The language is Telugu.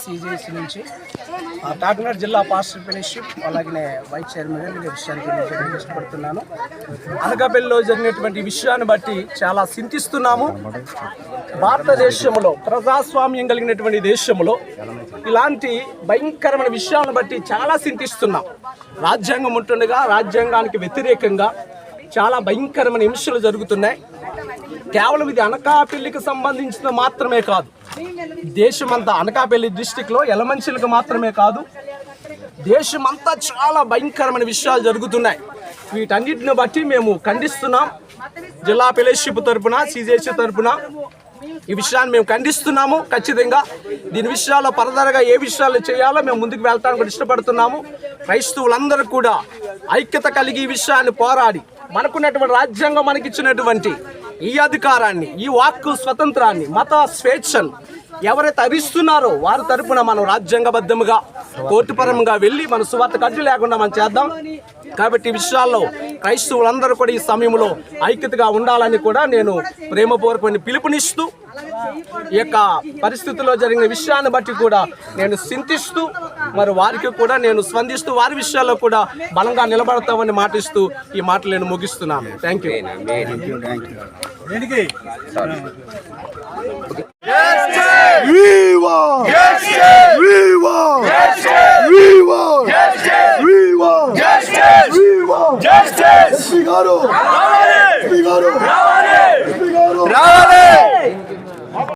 సిజిఎస్ నుంచి కాకినాడ జిల్లా పాస్టర్ ఫెలోషిప్ అలాగే వైస్ చైర్మన్ విషయానికి ఇష్టపడుతున్నాను. అనకాపల్లిలో జరిగినటువంటి విషయాన్ని బట్టి చాలా చింతిస్తున్నాము. భారతదేశంలో ప్రజాస్వామ్యం కలిగినటువంటి దేశంలో ఇలాంటి భయంకరమైన విషయాలను బట్టి చాలా చింతిస్తున్నాం. రాజ్యాంగం ఉంటుండగా రాజ్యాంగానికి వ్యతిరేకంగా చాలా భయంకరమైన హింసలు జరుగుతున్నాయి. కేవలం ఇది అనకాపల్లికి సంబంధించిన మాత్రమే కాదు దేశమంతా అనకాపల్లి డిస్టిక్లో ఎలమంచిలకు మాత్రమే కాదు దేశమంతా చాలా భయంకరమైన విషయాలు జరుగుతున్నాయి. వీటన్నిటిని బట్టి మేము ఖండిస్తున్నాం. జిల్లా ఫెలోషిప్ తరపున సిజేసి తరపున ఈ విషయాన్ని మేము ఖండిస్తున్నాము. ఖచ్చితంగా దీని విషయాల్లో పరదరగా ఏ విషయాలు చేయాలో మేము ముందుకు వెళ్ళడానికి కూడా ఇష్టపడుతున్నాము. క్రైస్తవులందరూ కూడా ఐక్యత కలిగి ఈ విషయాన్ని పోరాడి మనకున్నటువంటి రాజ్యాంగం మనకిచ్చినటువంటి ఈ అధికారాన్ని ఈ వాక్ స్వతంత్రాన్ని మత స్వేచ్ఛను ఎవరైతే అరిస్తున్నారో వారి తరపున మనం రాజ్యాంగబద్ధముగా కోర్టుపరంగా వెళ్ళి మన సువార్త కట్టు లేకుండా మనం చేద్దాం. కాబట్టి ఈ విషయాల్లో క్రైస్తవులందరూ కూడా ఈ సమయంలో ఐక్యతగా ఉండాలని కూడా నేను ప్రేమపూర్వకమైన పిలుపునిస్తూ ఈ యొక్క పరిస్థితుల్లో జరిగిన విషయాన్ని బట్టి కూడా నేను చింతిస్తూ మరి వారికి కూడా నేను స్పందిస్తూ వారి విషయాల్లో కూడా బలంగా నిలబడతామని మాటిస్తూ ఈ మాటలు నేను ముగిస్తున్నాను. థ్యాంక్ యూ రావాలి! రావాలి